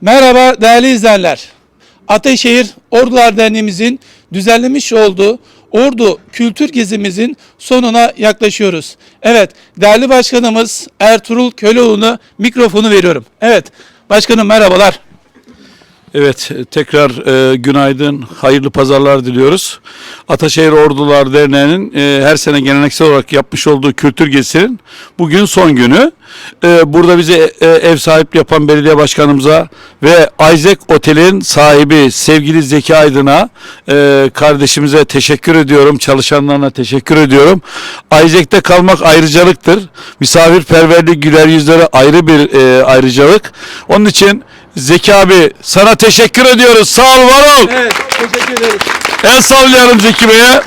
Merhaba değerli izleyenler. Ateşehir Ordular Derneğimizin düzenlemiş olduğu Ordu Kültür Gezimizin sonuna yaklaşıyoruz. Evet, değerli başkanımız Ertuğrul Köleoğlu'na mikrofonu veriyorum. Evet, başkanım merhabalar. Evet, tekrar e, günaydın, hayırlı pazarlar diliyoruz. Ataşehir Ordular Derneği'nin e, her sene geleneksel olarak yapmış olduğu kültür gezisinin bugün son günü. E, burada bize e, ev sahipliği yapan belediye başkanımıza ve Isaac Otel'in sahibi sevgili Zeki Aydın'a e, kardeşimize teşekkür ediyorum. Çalışanlarına teşekkür ediyorum. Isaac'te kalmak ayrıcalıktır. Misafirperverlik, güler yüzleri ayrı bir e, ayrıcalık. Onun için Zeki abi sana teşekkür ediyoruz. Sağ ol, var ol. Evet, teşekkür ederiz. El sallayalım Zeki Bey'e.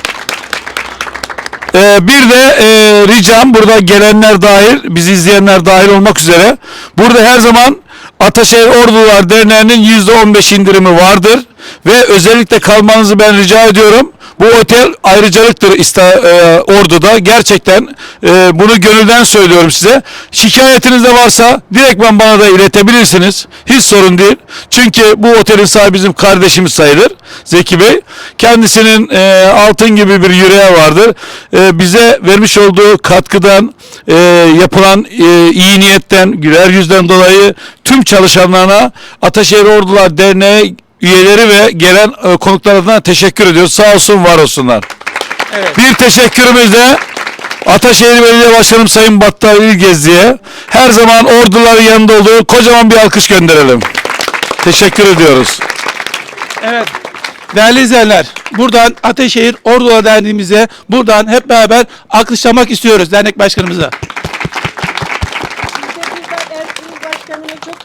Ee, bir de e, ricam burada gelenler dahil, bizi izleyenler dahil olmak üzere. Burada her zaman Ataşehir Ordular Derneği'nin %15 indirimi vardır. Ve özellikle kalmanızı ben rica ediyorum. Bu otel ayrıcalıktır İsta, e, Ordu'da. Gerçekten e, bunu gönülden söylüyorum size. Şikayetiniz de varsa direktmen bana da iletebilirsiniz. Hiç sorun değil. Çünkü bu otelin sahibi bizim kardeşimiz sayılır. Zeki Bey. Kendisinin e, altın gibi bir yüreği vardır. E, bize vermiş olduğu katkıdan, e, yapılan e, iyi niyetten, güler yüzden dolayı tüm çalışanlarına Ataşehir Ordular Derneği üyeleri ve gelen e, konuklar adına teşekkür ediyoruz. Sağ olsun, var olsunlar. Evet. Bir teşekkürümüz de Ataşehir Belediye Başkanım Sayın Battal İlgezdi'ye her zaman orduların yanında olduğu kocaman bir alkış gönderelim. Teşekkür ediyoruz. Evet. Değerli izleyenler, buradan Ateşehir Ordular Derneğimize buradan hep beraber alkışlamak istiyoruz dernek başkanımıza.